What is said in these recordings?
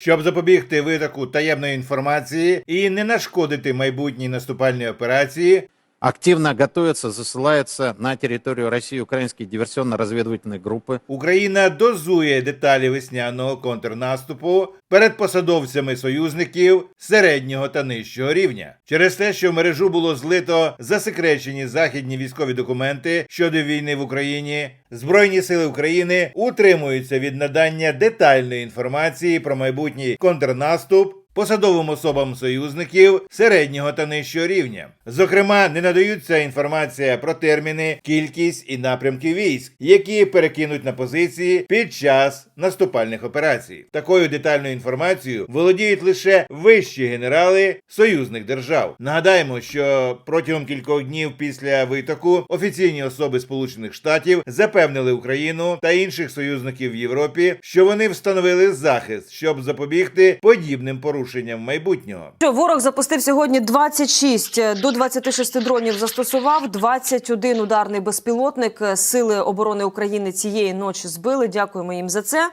Щоб запобігти витоку таємної інформації і не нашкодити майбутній наступальній операції, Активно готовятся, засылаются на территорию России украинские диверсионно-разведывательные группы. Україна дозує деталі весняного контрнаступу перед посадовцями союзників середнього та нижчого рівня. Через те, що в мережу було злито засекречені західні військові документи щодо війни в Україні, Збройні сили України утримуються від надання детальної інформації про майбутній контрнаступ. Посадовим особам союзників середнього та нижчого рівня. Зокрема, не надаються інформація про терміни, кількість і напрямки військ, які перекинуть на позиції під час наступальних операцій. Такою детальною інформацією володіють лише вищі генерали союзних держав. Нагадаємо, що протягом кількох днів після витоку офіційні особи Сполучених Штатів запевнили Україну та інших союзників в Європі, що вони встановили захист, щоб запобігти подібним порушенням майбутнього. Що ворог запустив сьогодні 26 е, до 26 дронів застосував, 21 ударний безпілотник. Е, Сили оборони України цієї ночі збили. Дякуємо їм за це.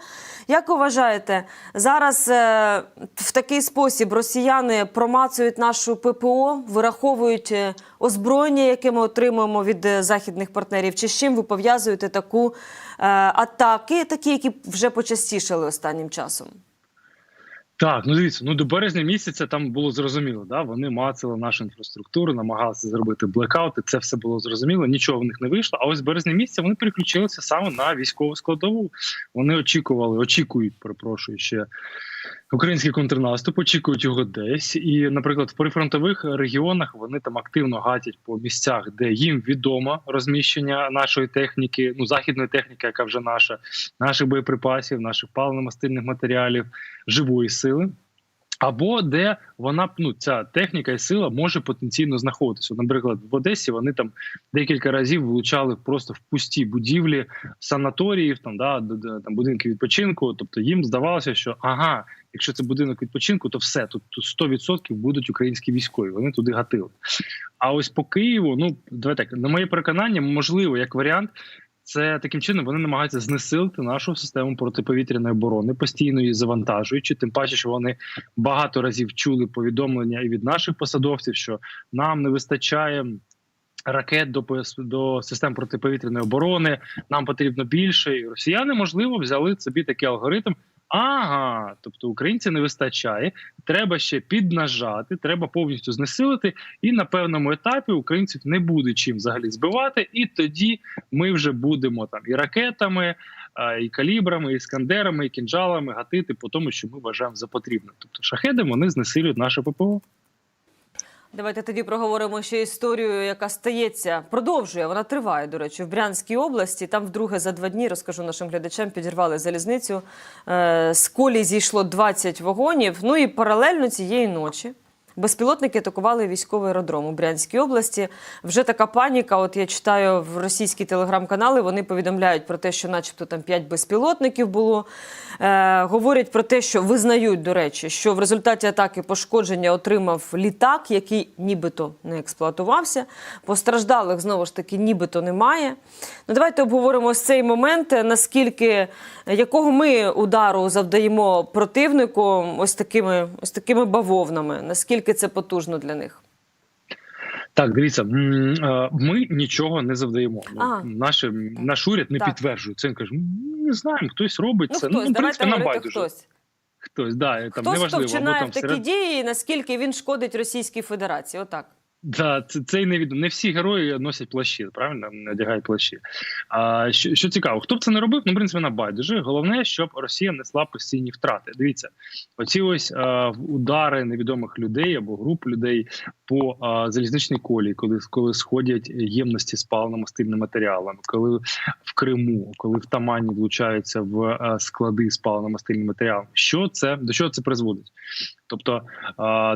Як вважаєте, зараз е, в такий спосіб росіяни промацують нашу ППО, вираховують озброєння, яке ми отримуємо від західних партнерів? Чи з чим ви пов'язуєте таку атаки, такі, які вже почастішали останнім часом? Так, ну дивіться, ну до березня місяця там було зрозуміло. Да, вони мацали нашу інфраструктуру, намагалися зробити блекаути. Це все було зрозуміло. Нічого в них не вийшло. А ось березня місяця вони переключилися саме на військову складову. Вони очікували, очікують, перепрошую ще український контрнаступ, очікують його десь. І, наприклад, в прифронтових регіонах вони там активно гатять по місцях, де їм відомо розміщення нашої техніки, ну західної техніки, яка вже наша, наших боєприпасів, наших паливно-мастильних матеріалів, живої сили. Або де вона ну ця техніка і сила може потенційно знаходитися. Наприклад, в Одесі вони там декілька разів влучали просто в пусті будівлі санаторіїв, там да там будинки відпочинку. Тобто їм здавалося, що ага, якщо це будинок відпочинку, то все тут, тут 100% будуть українські військові. Вони туди гатили. А ось по Києву, ну давай так, на моє переконання, можливо, як варіант. Це таким чином вони намагаються знесилити нашу систему протиповітряної оборони, постійно її завантажуючи. Тим паче, що вони багато разів чули повідомлення і від наших посадовців, що нам не вистачає ракет до до систем протиповітряної оборони. Нам потрібно більше. І росіяни можливо взяли собі такий алгоритм. Ага, тобто українцям не вистачає, треба ще піднажати, треба повністю знесилити, і на певному етапі українців не буде чим взагалі збивати, і тоді ми вже будемо там і ракетами, і калібрами, і іскандерами, і кінжалами гатити по тому, що ми вважаємо за потрібне. Тобто шахеди вони знесилюють наше ППО. Давайте тоді проговоримо ще історію, яка стається, продовжує. Вона триває, до речі, в Брянській області. Там вдруге за два дні розкажу нашим глядачам, підірвали залізницю. Е, з колі зійшло 20 вагонів. Ну і паралельно цієї ночі. Безпілотники атакували військовий аеродром у Брянській області. Вже така паніка. От я читаю в російські телеграм-канали. Вони повідомляють про те, що, начебто, там 5 безпілотників було. Е, говорять про те, що визнають, до речі, що в результаті атаки пошкодження отримав літак, який нібито не експлуатувався. Постраждалих знову ж таки нібито немає. Ну давайте обговоримо ось цей момент. Наскільки якого ми удару завдаємо противнику ось такими, ось такими бавовнами? Наскільки це потужно для них? Так, дивіться, ми нічого не завдаємо. Ну, Ага. Наше наш уряд не Так. підтверджує це. Каже, не знаємо, хтось робить Ну це. хтось, ну, в давайте принципі, нам говорити байдуже. хтось. Хтось, да, там Хтось, хто неважливо, або вчинає там в такі серед... дії, наскільки він шкодить Російській Федерації? Отак. Да, це, це і не від... не всі герої носять плащі, правильно надягають плащі. А що, що цікаво, хто б це не робив, ну в принципі на байдуже. Головне, щоб Росія несла постійні втрати. Дивіться, оці ось а, удари невідомих людей або груп людей по а, залізничній колії, коли коли сходять ємності з паливно-мастильним матеріалом, коли в Криму, коли в Тамані влучаються в а, склади з паливно-мастильним матеріалом. Що це до чого це призводить? Тобто,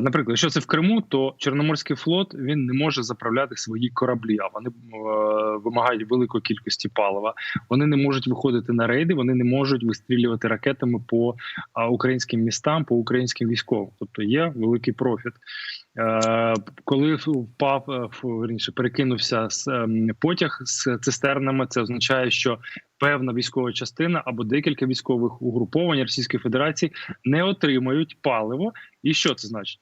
наприклад, якщо це в Криму, то Чорноморський флот він не може заправляти свої кораблі, а вони е, вимагають великої кількості палива. Вони не можуть виходити на рейди, вони не можуть вистрілювати ракетами по українським містам, по українським військовим. Тобто є великий профіт. Е, коли впав е, вірніше, перекинувся з ем, потяг з цистернами, це означає, що певна військова частина або декілька військових угруповань Російської Федерації не отримають паливо. І що це значить?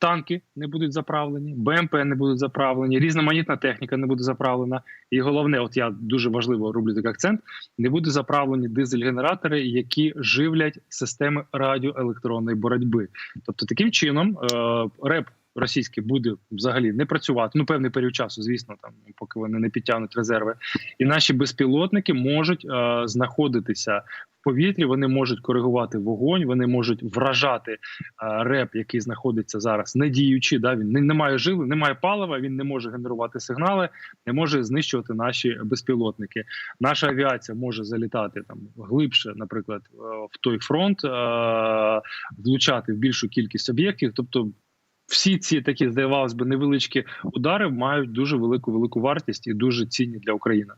Танки не будуть заправлені, БМП не будуть заправлені, різноманітна техніка не буде заправлена. І головне, от я дуже важливо роблю такий акцент: не буде заправлені дизель-генератори, які живлять системи радіоелектронної боротьби. Тобто, таким чином е, РЕП російський буде взагалі не працювати. Ну певний період часу, звісно, там поки вони не підтягнуть резерви, і наші безпілотники можуть е, знаходитися в повітрі. Вони можуть коригувати вогонь, вони можуть вражати е, реп, який знаходиться зараз, не діючи. Да, він не, не має жили, не має палива. Він не може генерувати сигнали, не може знищувати наші безпілотники. Наша авіація може залітати там глибше, наприклад, е, в той фронт, е, влучати в більшу кількість об'єктів, тобто. Всі ці такі, здавалось би, невеличкі удари мають дуже велику велику вартість і дуже цінні для України.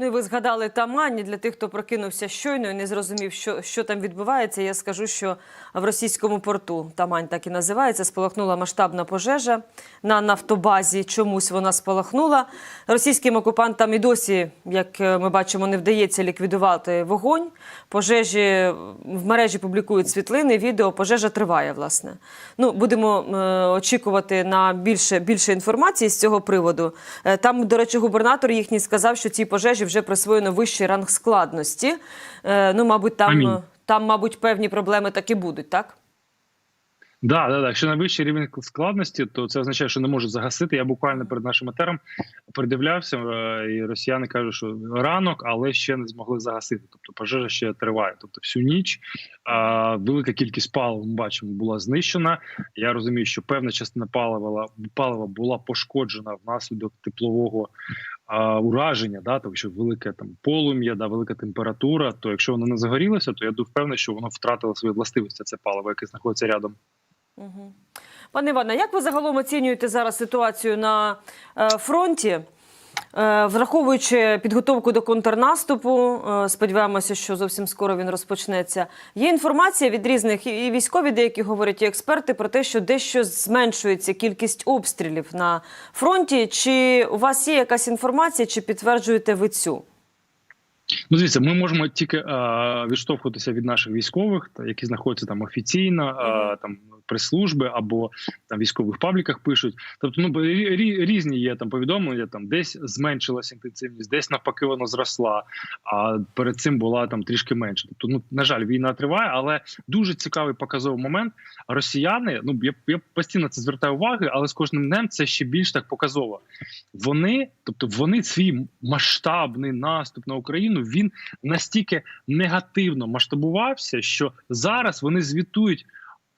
Ну і ви згадали Тамані. Для тих, хто прокинувся щойно і не зрозумів, що, що там відбувається. Я скажу, що в російському порту Тамань так і називається. Спалахнула масштабна пожежа на нафтобазі. Чомусь вона спалахнула. Російським окупантам і досі, як е, ми бачимо, не вдається ліквідувати вогонь. Пожежі в мережі публікують світлини, відео. Пожежа триває. Власне, ну будемо е, очікувати на більше більше інформації з цього приводу. Е, Там, до речі, губернатор їхній сказав, що цій пожежі вже присвоєно вищий ранг складності. Е, Ну, мабуть, там, Амінь. там, мабуть, певні проблеми таки будуть, так? Да, да, да. Якщо найвищий рівень складності, то це означає, що не можуть загасити. Я буквально перед нашим етером передивлявся, е, і росіяни кажуть, що ранок, але ще не змогли загасити. Тобто пожежа ще триває. Тобто всю ніч а, велика кількість палива ми бачимо була знищена. Я розумію, що певна частина палива палива була пошкоджена внаслідок теплового а, ураження, да, тому що велике там полум'я, да, велика температура. То якщо воно не загорілося, то я впевнений, що воно втратило свої властивості. Це паливо, яке знаходиться рядом. Угу. Пане Іване, як ви загалом оцінюєте зараз ситуацію на е, фронті? Е, Враховуючи підготовку до контрнаступу, е, сподіваємося, що зовсім скоро він розпочнеться. Є інформація від різних і військові, деякі говорять, і експерти про те, що дещо зменшується кількість обстрілів на фронті. Чи у вас є якась інформація, чи підтверджуєте ви цю? Ну, дивіться, ми можемо тільки е, відштовхуватися від наших військових, та які знаходяться там офіційно, е, там прес-служби або там військових пабліках пишуть. Тобто, ну рі- рі- різні є там повідомлення. Там десь зменшилася інтенсивність, десь навпаки вона зросла. А перед цим була там трішки менше. Тобто, ну на жаль, війна триває, але дуже цікавий показовий момент. Росіяни, ну я, я постійно це звертаю уваги, але з кожним днем це ще більш так показово. Вони, тобто, вони свій масштабний наступ на Україну він настільки негативно масштабувався, що зараз вони звітують.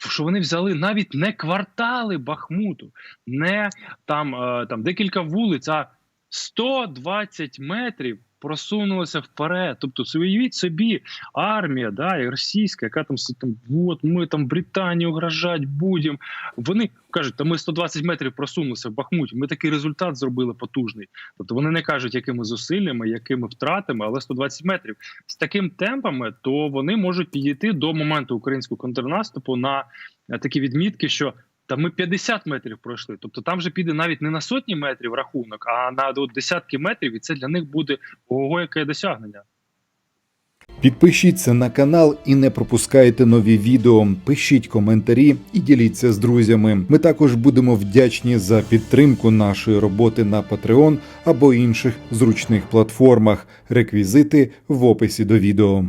Що вони взяли навіть не квартали Бахмуту, не там, е, там декілька вулиць, а 120 метрів просунулося вперед. Тобто, уявіть собі, армія, да, і російська, яка там там, от ми там Британію угрожать будемо. Вони кажуть, та ми 120 метрів просунулися в Бахмуті. Ми такий результат зробили потужний. Тобто вони не кажуть, якими зусиллями, якими втратами, але 120 метрів з таким темпами, то вони можуть підійти до моменту українського контрнаступу на такі відмітки, що. Та ми 50 метрів пройшли. Тобто там же піде навіть не на сотні метрів рахунок, а на от десятки метрів, і це для них буде ого, яке досягнення. Підпишіться на канал і не пропускайте нові відео. Пишіть коментарі і діліться з друзями. Ми також будемо вдячні за підтримку нашої роботи на Patreon або інших зручних платформах. Реквізити в описі до відео.